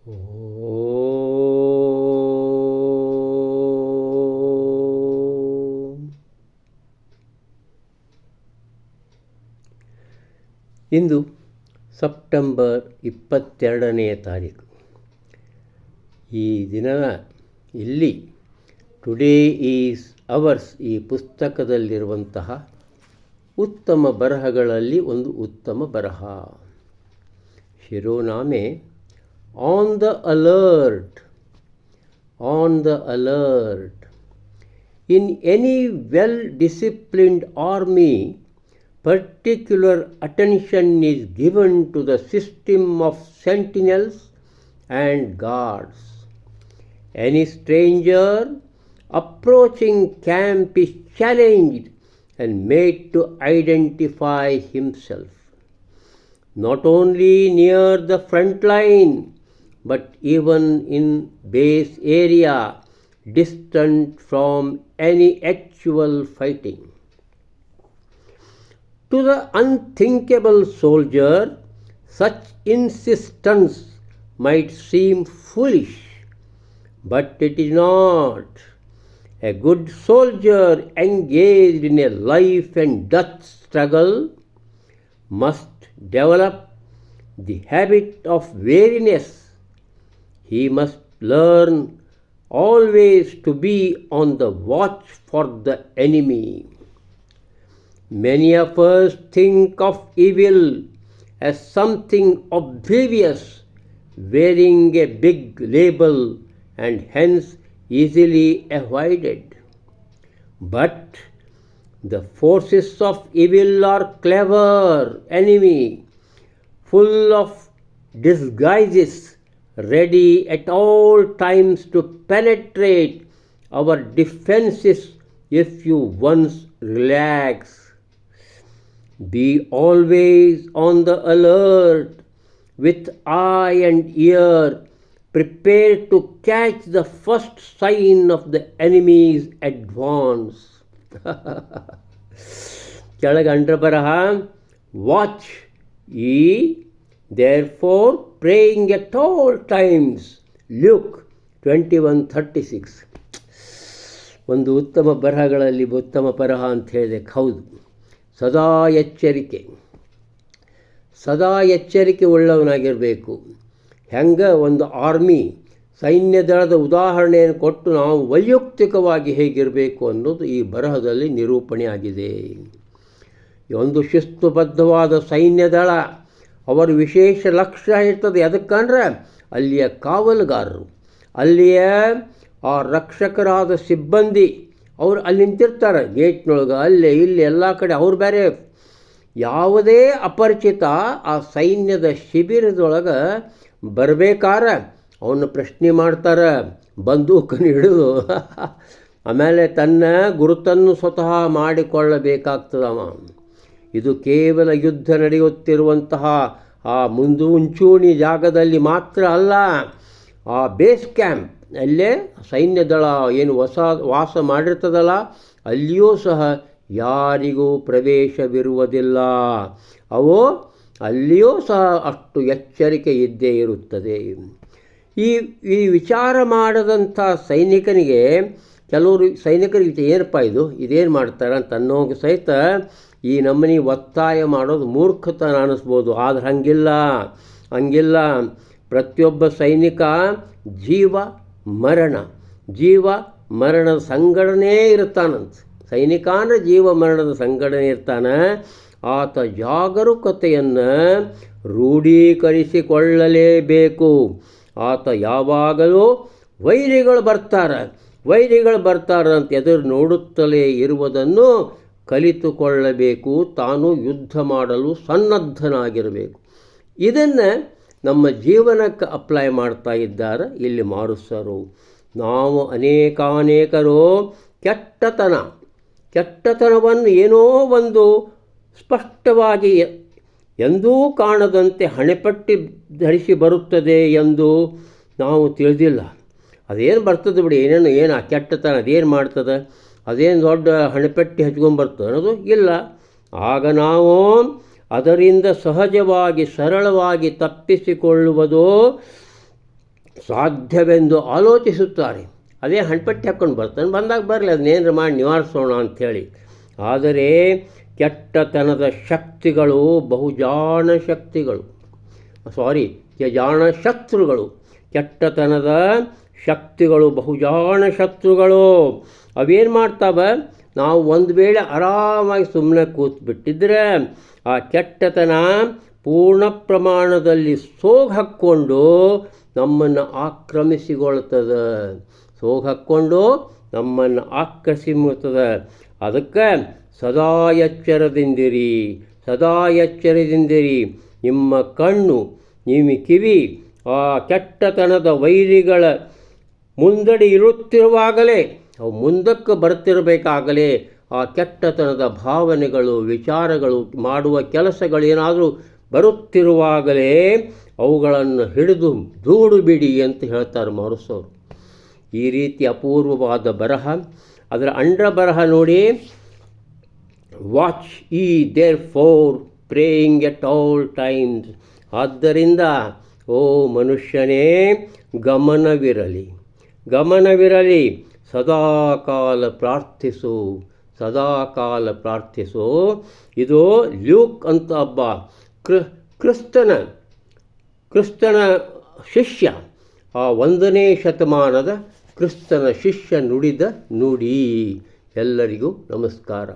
ಇಂದು September ಇಪ್ಪತ್ತೆರಡನೆಯ ತಾರೀಕು. ಈ ದಿನದ ಇಲ್ಲಿ ಟುಡೇ ಈಸ್ ಅವರ್ಸ್ ಈ ಪುಸ್ತಕದಲ್ಲಿರುವಂತಹ ಉತ್ತಮ ಬರಹಗಳಲ್ಲಿ ಒಂದು ಉತ್ತಮ ಬರಹ. ಶಿರೋನಾಮೆ on the alert, on the alert. In any well disciplined army, particular attention is given to the system of sentinels and guards. Any stranger approaching camp is challenged and made to identify himself. Not only near the front line, but even in base area distant from any actual fighting. To the unthinkable soldier, such insistence might seem foolish, but it is not. A good soldier engaged in a life and death struggle must develop the habit of wariness. He must learn always to be on the watch for the enemy. Many of us think of evil as something obvious, wearing a big label and hence easily avoided. But the forces of evil are clever enemy, full of disguises, ready at all times to penetrate our defenses if you once relax. Be always on the alert, with eye and ear, prepared to catch the first sign of the enemy's advance. ಕೆಳಗಂಡ್ರ ಬರಹ watch ಈ all times Luke twenty one thirty six ಒಂದು ಉತ್ತಮ ಬರಹಗಳಲ್ಲಿ ಉತ್ತಮ ಬರಹ ಅಂತ ಹೇಳಿದೆ. ಹೌದು. ಸದಾ ಎಚ್ಚರಿಕೆ. ಸದಾ ಎಚ್ಚರಿಕೆ ಉಳ್ಳವನಾಗಿರಬೇಕು. ಹೆಂಗೆ? ಒಂದು ಆರ್ಮಿ ಸೈನ್ಯ ದಳದ ಉದಾಹರಣೆಯನ್ನು ಕೊಟ್ಟು ನಾವು ವೈಯಕ್ತಿಕವಾಗಿ ಹೇಗಿರಬೇಕು ಅನ್ನೋದು ಈ ಬರಹದಲ್ಲಿ ನಿರೂಪಣೆಯಾಗಿದೆ. ಒಂದು ಶಿಸ್ತುಬದ್ಧವಾದ ಸೈನ್ಯ ದಳ ಅವರ ವಿಶೇಷ ಲಕ್ಷ್ಯ ಇರ್ತದೆ. ಅದಕ್ಕಂದ್ರೆ ಅಲ್ಲಿಯ ಕಾವಲುಗಾರರು, ಅಲ್ಲಿಯ ಆ ರಕ್ಷಕರಾದ ಸಿಬ್ಬಂದಿ, ಅವರು ಅಲ್ಲಿ ನಿಂತಿರ್ತಾರೆ. ಗೇಟ್ನೊಳಗೆ, ಅಲ್ಲಿ, ಇಲ್ಲಿ, ಎಲ್ಲ ಕಡೆ ಅವ್ರು ಬೇರೆ. ಯಾವುದೇ ಅಪರಿಚಿತ ಆ ಸೈನ್ಯದ ಶಿಬಿರದೊಳಗೆ ಬರಬೇಕಾರ ಅವನ್ನ ಪ್ರಶ್ನೆ ಮಾಡ್ತಾರೆ ಬಂದೂಕನ್ನು ಹಿಡಿದು ಆಮೇಲೆ ತನ್ನ ಗುರುತನ್ನು ಸ್ವತಃ ಮಾಡಿಕೊಳ್ಳಬೇಕಾಗ್ತದವ. ಇದು ಕೇವಲ ಯುದ್ಧ ನಡೆಯುತ್ತಿರುವಂತಹ ಆ ಮುಂದೂಂಚೂಣಿ ಜಾಗದಲ್ಲಿ ಮಾತ್ರ ಅಲ್ಲ, ಆ ಬೇಸ್ ಕ್ಯಾಂಪ್ ಅಲ್ಲೇ ಸೈನ್ಯದಳ ಏನು ಹೊಸ ವಾಸ ಮಾಡಿರ್ತದಲ್ಲ, ಅಲ್ಲಿಯೂ ಸಹ ಯಾರಿಗೂ ಪ್ರವೇಶವಿರುವುದಿಲ್ಲ. ಅವು ಅಲ್ಲಿಯೂ ಸಹ ಅಷ್ಟು ಎಚ್ಚರಿಕೆ ಇದ್ದೇ ಇರುತ್ತದೆ. ಈ ಈ ವಿಚಾರ ಮಾಡದಂಥ ಸೈನಿಕನಿಗೆ ಕೆಲವರು ಸೈನಿಕರಿಗೆ ಏನಪ್ಪ ಇದು? ಇದೇನು ಮಾಡ್ತಾರೆ ಅಂತ ಅನ್ನೋಗೆ ಸಹಿತ ಈ ನಮ್ಮನಿ ಒತ್ತಾಯ ಮಾಡೋದು ಮೂರ್ಖತನ ಅನ್ನಿಸ್ಬೋದು ಆದ್ರೆ ಹಂಗಿಲ್ಲ. ಹಂಗಿಲ್ಲ. ಪ್ರತಿಯೊಬ್ಬ ಸೈನಿಕ ಜೀವ ಮರಣ. ಜೀವ ಮರಣದ ಸಂಘಟನೆ ಇರ್ತಾನಂತ. ಸೈನಿಕ ಅಂದರೆ ಜೀವ ಮರಣದ ಸಂಘಟನೆ ಇರ್ತಾನೆ. ಆತ ಜಾಗರೂಕತೆಯನ್ನು ರೂಢೀಕರಿಸಿಕೊಳ್ಳಲೇಬೇಕು. ಆತ ಯಾವಾಗಲೂ ವೈರಿಗಳು ಬರ್ತಾರೆ. ವೈರಿಗಳು ಬರ್ತಾರೆ ಅಂತ ಎದುರು ನೋಡುತ್ತಲೇ ಇರುವುದನ್ನು ಕಲಿತುಕೊಳ್ಳಬೇಕು, ತಾನು ಯುದ್ಧ ಮಾಡಲು ಸನ್ನದ್ಧನಾಗಿರಬೇಕು. ಇದನ್ನು ನಮ್ಮ ಜೀವನಕ್ಕೆ ಅಪ್ಲೈ ಮಾಡ್ತಾ ಇದ್ದಾರೆ ಇಲ್ಲಿ ಮಾರುಸರು. ನಾವು ಅನೇಕಾನೇಕರು ಕೆಟ್ಟತನ, ಕೆಟ್ಟತನವನ್ನು ಏನೋ ಒಂದು ಸ್ಪಷ್ಟವಾಗಿ ಎಂದೂ ಕಾಣದಂತೆ ಹಣೆಪಟ್ಟಿ ಧರಿಸಿ ಬರುತ್ತದೆ ಎಂದು ನಾವು ತಿಳಿದಿಲ್ಲ. ಅದೇನು ಬರ್ತದೆ ಬಿಡಿ, ಏನೇನು, ಏನು ಆ ಕೆಟ್ಟತನ, ಅದೇನು ಮಾಡ್ತದೆ? ಅದೇನು ದೊಡ್ಡ ಹಣೆಪಟ್ಟಿ ಹಚ್ಕೊಂಬರ್ತದೆ ಅನ್ನೋದು ಇಲ್ಲ. ಆಗ ನಾವು ಅದರಿಂದ ಸಹಜವಾಗಿ, ಸರಳವಾಗಿ ತಪ್ಪಿಸಿಕೊಳ್ಳುವುದು ಸಾಧ್ಯವೆಂದು ಆಲೋಚಿಸುತ್ತಾರೆ. ಅದೇ ಹಣ್ಪಟ್ಟಿ ಹಾಕ್ಕೊಂಡು ಬರ್ತಾನೆ ಬಂದಾಗ ಬರಲಿ ಅದನ್ನೇನು ಮಾಡಿ ನಿವಾರಿಸೋಣ ಅಂಥೇಳಿ. ಆದರೆ ಕೆಟ್ಟತನದ ಶಕ್ತಿಗಳು ಬಹುಜಾಣ ಶಕ್ತಿಗಳು ಸಾರಿ ಜಾಣ ಶತ್ರುಗಳು, ಕೆಟ್ಟತನದ ಶಕ್ತಿಗಳು ಬಹುಜಾಣ ಶತ್ರುಗಳು. ಅವೇನು ಮಾಡ್ತಾವ? ನಾವು ಒಂದು ವೇಳೆ ಆರಾಮಾಗಿ ಸುಮ್ಮನೆ ಕೂತ್ಬಿಟ್ಟಿದ್ರೆ ಆ ಕೆಟ್ಟತನ ಪೂರ್ಣ ಪ್ರಮಾಣದಲ್ಲಿ ಸೋಗ್ ಹಾಕ್ಕೊಂಡು ನಮ್ಮನ್ನು ಆಕ್ರಮಿಸಿಕೊಳ್ತದೆ ಸೋಗ್ ಹಾಕ್ಕೊಂಡು ನಮ್ಮನ್ನು ಆಕರ್ಷಿಸುತ್ತದೆ ಅದಕ್ಕೆ ಸದಾ ಎಚ್ಚರದಿಂದಿರಿ ಸದಾ ಎಚ್ಚರದಿಂದಿರಿ. ನಿಮ್ಮ ಕಣ್ಣು ನಿಮ್ಮ ಕಿವಿ ಆ ಕೆಟ್ಟತನದ ವೈರಿಗಳ ಮುಂದಡಿ ಇರುತ್ತಿರುವಾಗಲೇ, ಅವು ಮುಂದಕ್ಕೆ ಬರ್ತಿರಬೇಕಾಗಲೇ ಆ ಕೆಟ್ಟತನದ ಭಾವನೆಗಳು, ವಿಚಾರಗಳು ಮಾಡುವ ಕೆಲಸಗಳೇನಾದರೂ ಬರುತ್ತಿರುವಾಗಲೇ ಅವುಗಳನ್ನು ಹಿಡಿದು ದೂಡುಬಿಡಿ ಅಂತ ಹೇಳ್ತಾರೆ ಮಾರುಸವರು ಈ ರೀತಿ ಅಪೂರ್ವವಾದ ಬರಹ, ಅದರ ಅಂಡ್ರ ಬರಹ ನೋಡಿ watch ye therefore praying at all times ಆದ್ದರಿಂದ, ಓ ಮನುಷ್ಯನೇ, ಗಮನವಿರಲಿ. ಗಮನವಿರಲಿ. ಸದಾಕಾಲ ಪ್ರಾರ್ಥಿಸು. ಸದಾಕಾಲ ಪ್ರಾರ್ಥಿಸು. ಇದು ಲ್ಯೂಕ್ ಅಂತ ಒಬ್ಬ ಕ್ರ, ಕ್ರಿಸ್ತನ ಕ್ರಿಸ್ತನ ಶಿಷ್ಯ. ಆ ಒಂದನೇ ಶತಮಾನದ ಕ್ರಿಸ್ತನ ಶಿಷ್ಯ ನುಡಿದ ನುಡಿ. ಎಲ್ಲರಿಗೂ ನಮಸ್ಕಾರ.